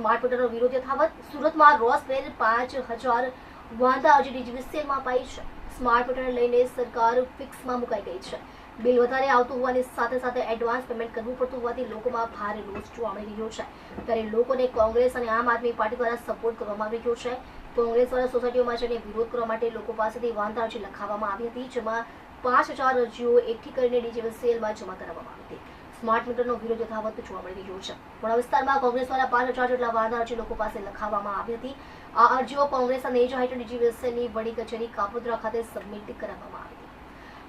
Smart મીટરનો વિરોધ યથાવત સુરતમાં રોસ પેર પાંચ હજાર વાંધા અરજી ડીજીવીસીએલમાં અપાઈ છે. સ્માર્ટ મીટરને લઈને સરકાર ફિક્સમાં મુકાઈ ગઈ છે. બિલ વધારે આવતું હોવાની સાથે સાથે એડવાન્સ પેમેન્ટ કરવું પડતું હોવાથી લોકોમાં ભારે રોષ જોવા મળી રહ્યો છે. ત્યારે લોકોને કોંગ્રેસ અને આમ આદમી પાર્ટી દ્વારા સપોર્ટ કરવામાં આવી રહ્યો છે. કોંગ્રેસ દ્વારા સોસાયટીઓમાં જઈને વિરોધ કરવા માટે લોકો પાસેથી વાંધા અરજી લખાવવામાં આવી હતી, જેમાં પાંચ હજાર અરજીઓ એકઠી કરીને ડીજીવીસીએલમાં જમા કરાવવામાં આવી હતી. સ્માર્ટ મીટરનો વિરોધ યથાવત જોવા મળી રહ્યો છે. પણ વિસ્તારમાં કોંગ્રેસ દ્વારા પાંચ હજાર જેટલા વાહન અરજી લોકો પાસે લખાવવામાં આવી હતી. આ અરજીઓ કોંગ્રેસના એજ હાઇટ ડીજીવીએસએલની વડી કચેરી કાપોદ્રા ખાતે સબમિટ કરાવવામાં આવી હતી.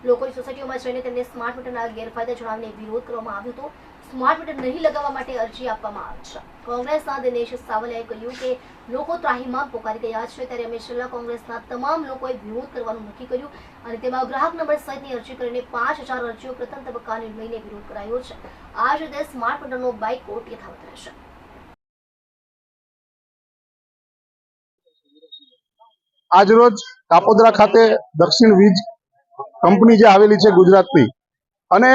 લોકોની સોસાયટીઓમાં જઈને તેમને સ્માર્ટ મીટરના ગેરફાયદા જણાવીને વિરોધ કરવામાં આવ્યો હતો. સ્માર્ટ મીટર નહીં લગાવવા માટે અરજી આપવામાં આવી છે. કોંગ્રેસના દિનેશ સાવલિયાએ કહ્યું કે લોકો ત્રાહીમામ પોકારી ગયા છે ત્યારે અમે છેલ્લા કોંગ્રેસના તમામ લોકોએ વિરોધ કરવાનું નક્કી કર્યું અને તેમાં ગ્રાહક નંબર સહિતની અરજી કરીને પાંચ હજાર અરજીઓ પ્રથમ તબક્કાને લઈને વિરોધ કરાયો છે. આ જ રીતે સ્માર્ટ મીટરનો બાઇકોટ યથાવત રહેશે. આજરોજ કાપોદરા ખાતે દક્ષિણ વીજ કંપની જે આવેલી છે ગુજરાતની. અને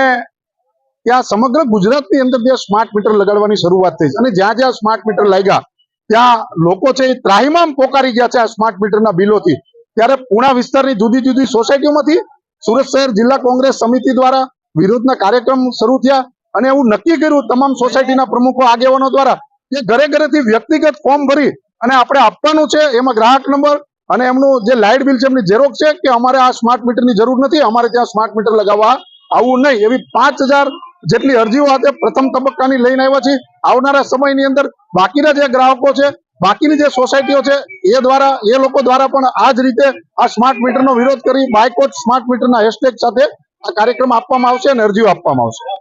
ત્યાં સમગ્ર ગુજરાતની અંદર ત્યાં સ્માર્ટ મીટર લગાડવાની શરૂઆત થઈ છે. અને જ્યાં જ્યાં સ્માર્ટ મીટર લાગ્યા, ત્યાં લોકો છે એ ત્રાહીમામ પોકારી ગયા છે આ સ્માર્ટ મીટરના બિલોથી. ત્યારે પુણા વિસ્તારની જુદી જુદી સોસાયટીઓમાંથી સુરત શહેર જિલ્લા કોંગ્રેસ સમિતિ દ્વારા વિરોધના કાર્યક્રમ શરૂ થયા. અને એવું નક્કી કર્યું તમામ સોસાયટીના પ્રમુખો, આગેવાનો દ્વારા કે ઘરે ઘરેથી વ્યક્તિગત ફોર્મ ભરી અને આપણે આપવાનું છે. એમાં ગ્રાહક નંબર અને એમનું જે લાઇટ બિલ છે, એમની ઝેરોક્ષ છે કે અમારે આ સ્માર્ટ મીટરની જરૂર નથી, અમારે ત્યાં સ્માર્ટ મીટર લગાવવા આવું નહીં. એવી પાંચ જેટલી અરજીઓ આજે પ્રથમ તબક્કાની લઈને આવ્યા છે આવનારા સમયની અંદર બાકીના જે ગ્રાહકો છે, બાકીની જે સોસાયટીઓ છે, એ દ્વારા, એ લોકો દ્વારા પણ આ જ રીતે આ સ્માર્ટ મીટરનો વિરોધ કરી બાયકોટ સ્માર્ટ મીટરના હેશટેગ સાથે આ કાર્યક્રમ આપવામાં આવશે અને અરજીઓ આપવામાં આવશે.